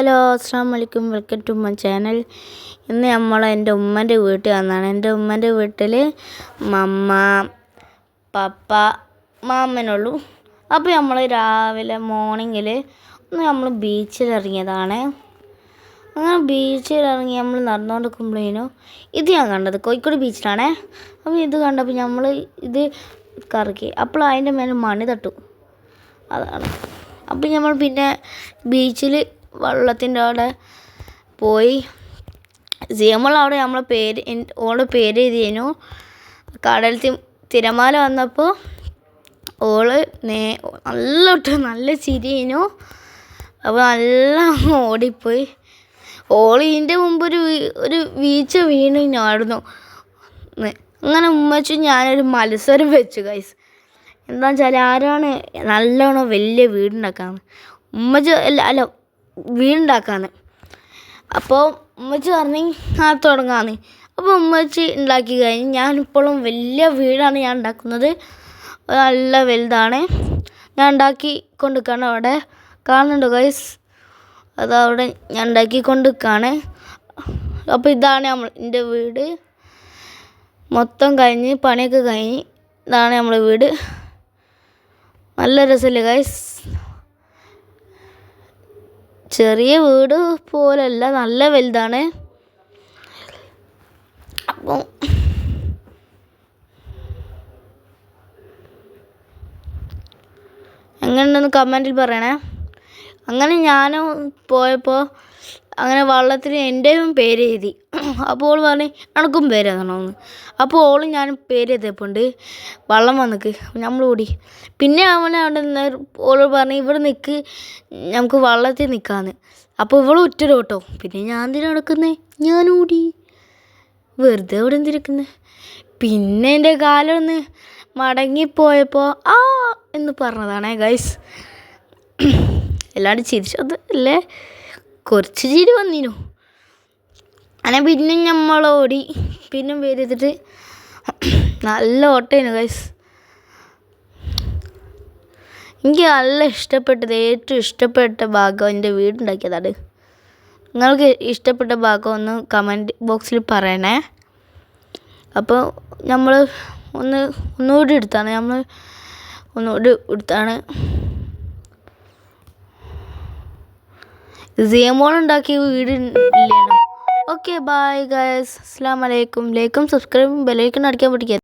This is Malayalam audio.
ഹലോ അസ്സാം വലൈക്കും വെൽക്കം ടു മൈ ചാനൽ. ഇന്ന് നമ്മൾ എന്റെ ഉമ്മന്റെ വീട്ടിൽ വന്നാണ്. എന്റെ ഉമ്മന്റെ വീട്ടിൽ മമ്മ പപ്പ മാമനുള്ളൂ അപ്പോൾ നമ്മൾ രാവിലെ മോർണിംഗിൽ ഒന്ന് നമ്മൾ ബീച്ചിൽ ഇറങ്ങിയതാണ് അങ്ങനെ ബീച്ചിൽ ഇറങ്ങി നമ്മൾ നടന്നുകൊണ്ടിരിക്കുമ്പോഴേനു ഇത് ഞാൻ കണ്ടത്. കോഴിക്കോട് ബീച്ചിലാണേ. അപ്പോൾ ഇത് കണ്ടപ്പോൾ നമ്മൾ ഇത് കറക്കി. അപ്പോൾ അതിന്റെ മേലെ മണി തട്ടു. അതാണ്. അപ്പോൾ നമ്മൾ പിന്നെ ബീച്ചിൽ വെള്ളത്തിന്റെ അവിടെ പോയി. നമ്മൾ അവിടെ നമ്മളെ പേര് ഓളെ പേര് എഴുതിയനു. കടൽ തിരമാല വന്നപ്പോൾ ഓൾ നേ നല്ല ഒട്ട് നല്ല ചിരിയനു. അപ്പോൾ നല്ല ഓടിപ്പോയി. ഓൾ ഇതിന്റെ മുമ്പ് ഒരു ഒരു വീഴ്ച വീണ് ഞാടുന്നു. അങ്ങനെ ഉമ്മച്ചു ഞാനൊരു മത്സരം വെച്ചു ഗൈസ് എന്താ വെച്ചാൽ ആരാണ് നല്ലോണം വലിയ വീടുണ്ടാക്കാന്ന്. ഉമ്മച്ച് അല്ല അല്ല വീടുണ്ടാക്കാന്ന് അപ്പോൾ ഉമ്മച്ചി പറഞ്ഞു ആ തുടങ്ങാന്ന്. അപ്പോൾ ഉമ്മച്ചി ഉണ്ടാക്കി കഴിഞ്ഞ് ഞാനിപ്പോഴും വലിയ വീടാണ് ഞാൻ ഉണ്ടാക്കുന്നത്. നല്ല വലുതാണ്. ഞാൻ ഉണ്ടാക്കി കൊണ്ടിരിക്കുകയാണ് അവിടെ. കാണുന്നുണ്ടോ ഗൈസ് അതവിടെ ഞാൻ ഉണ്ടാക്കി കൊണ്ടിരിക്കുകയാണ് അപ്പോൾ ഇതാണ് നമ്മൾ എന്റെ വീട്. മൊത്തം കഴിഞ്ഞ് പണിയൊക്കെ കഴിഞ്ഞ് ഇതാണ് നമ്മുടെ വീട്. നല്ല രസമല്ലേ ഗൈസ് ചെറിയ വീട് പോലല്ല നല്ല വലുതാണ്. അപ്പോൾ എങ്ങനെയുണ്ടെന്ന് കമന്റിൽ പറയണേ. അങ്ങനെ ഞാനും പോയപ്പോൾ അങ്ങനെ വള്ളത്തിൽ എന്റെയും പേര് എഴുതി. അപ്പോൾ ഓൾ പറഞ്ഞു എനക്കും പേര് എഴുതണമെന്ന് അപ്പോൾ ഓൾ ഞാൻ പേര് എഴുതിയപ്പോണ്ട് വള്ളം വന്നിക്ക്. നമ്മൾ ഓടി. പിന്നെ അവൻ അവിടെ നിന്ന് ഓൾ പറഞ്ഞു ഇവിടെ നിൽക്ക് നമുക്ക് വള്ളത്തിൽ നിൽക്കാന്ന് അപ്പോൾ ഇവളും ഒറ്റ കേട്ടോ പിന്നെ ഞാൻ എന്തിനാ നടക്കുന്നത് ഞാൻ ഓടി. വെറുതെ അവിടെ എന്തിരിക്കുന്നത് പിന്നെ എന്റെ കാലൊന്ന് മടങ്ങിപ്പോയപ്പോൾ ആ എന്ന് പറഞ്ഞതാണേ ഗൈസ് എല്ലാവരും ചിരിച്ചത് അല്ലേ? കുറച്ച് ചിരി വന്നിനു അങ്ങനെ പിന്നെ നമ്മൾ ഓടി പിന്നെ പേര് ചെയ്തിട്ട് നല്ല ഓട്ടേനു ഗൈസ് എനിക്ക് നല്ല ഇഷ്ടപ്പെട്ടത് ഏറ്റവും ഇഷ്ടപ്പെട്ട ഭാഗം എന്റെ വീടുണ്ടാക്കിയതാണ്. നിങ്ങൾക്ക് ഇഷ്ടപ്പെട്ട ഭാഗം ഒന്ന് കമന്റ് ബോക്സിൽ പറയണേ. അപ്പോൾ നമ്മൾ ഒന്ന് ഒന്നുകൂടി എടുത്താണ്. നമ്മൾ ഒന്നുകൂടി എടുത്താണ്. സിയമോൾ ഉണ്ടാക്കിയ വീട് ഇല്ലേനോ? ഓക്കെ ബൈ ഗൈസ് അസ്സാം വലൈക്കും ലൈക്കും സബ്സ്ക്രൈബും ബെലൈക്കും അടിക്കാൻ പഠിക്കുക